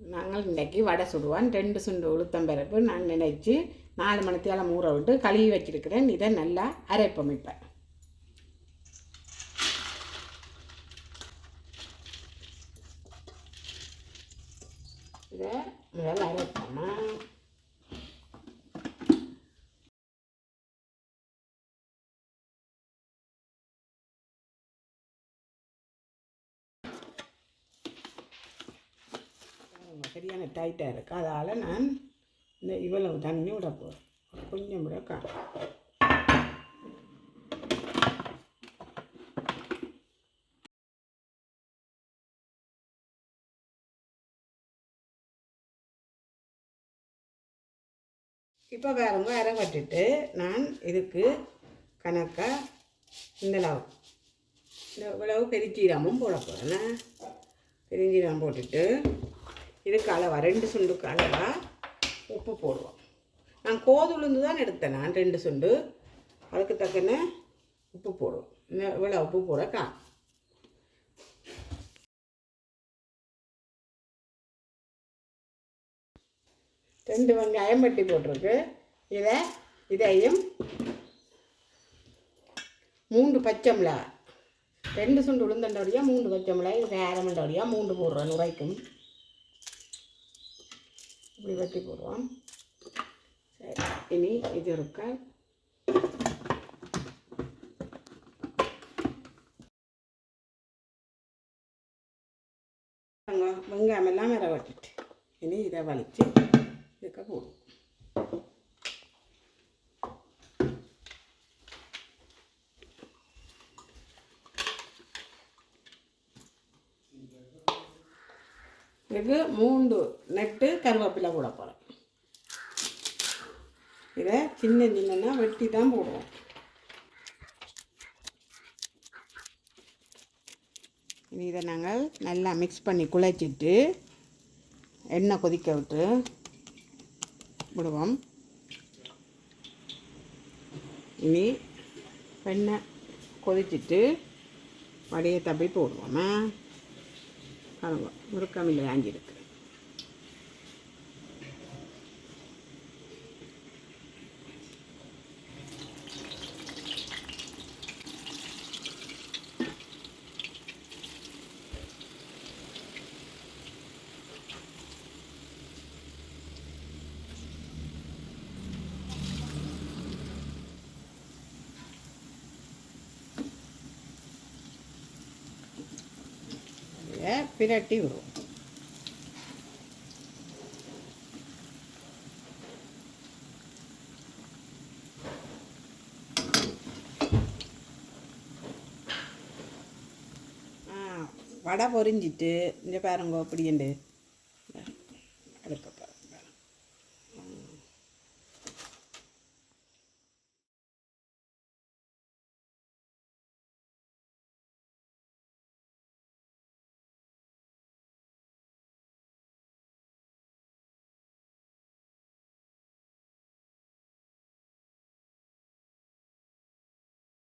நாங்கள் இன்றைக்கி வடை சுடுவோம். ரெண்டு சுண்டு உளுத்தம்பருப்பு நான் நினைச்சி நாலு மணித்தியாலம் ஊற விட்டு கழுவி வச்சிருக்கிறேன். இதை நல்லா அரைப்பமைப்பேன். இதை முதல்ல அரைப்போமா சரியான டைட்டாக இருக்குது அதால் நான் இந்த இவ்வளவு தண்ணி விட போகிறேன் கொஞ்சம் விட கா இப்போ வேறவங்க அரை நான் இதுக்கு கணக்காக இந்த லவ் இந்த இவ்வளவு பெருஞ்சீரமும் போட போகிறேன் பெருஞ்சீரம் போட்டுட்டு இதுக்கு அளவா ரெண்டு சுண்டுக்கு அளவாக உப்பு போடுவோம். நான் கோதுளுந்து தான் எடுத்தேன் நான் ரெண்டு சுண்டு. அதுக்கு தக்கன உப்பு போடுவோம். இவ்வளோ உப்பு போட ரெண்டு வெங்காயம் வெட்டி போட்டிருக்கு. இதை இதையும் மூன்று பச்சை மிளகாய். ரெண்டு சுண்டு உளுந்தண்டோடையா மூன்று பச்சை மிளகாய் இது அரைமண்டோடையா மூன்று போடுறேன் நுரைக்கும். இப்படி வெட்டி போடுவோம் சரி இனி இது இருக்க வெங்காயம் எல்லாம் வேற வெட்டிட்டு இனி இதை வலிச்சு இதுக்க போடுவோம் இதுக்கு மூன்று நெட்டு கருவேப்பிலை போட போகிறேன் இதை சின்ன சின்னன்னா வெட்டி தான் போடுவோம். இனி இதை நாங்கள் நல்லா மிக்ஸ் பண்ணி குழைச்சிட்டு எண்ணெய் கொதிக்க விட்டு விடுவோம். இனி எண்ணெய் கொதிச்சிட்டு வடையை தப்பி போடுவோமா? பாருங்க முறுக்கமில்லை ஆஞ்சிருக்கு. இதை பிரட்டி விடுவோம். வடை பொரிஞ்சிட்டு இங்கே பாருங்க அப்படிண்டு எடுக்கும்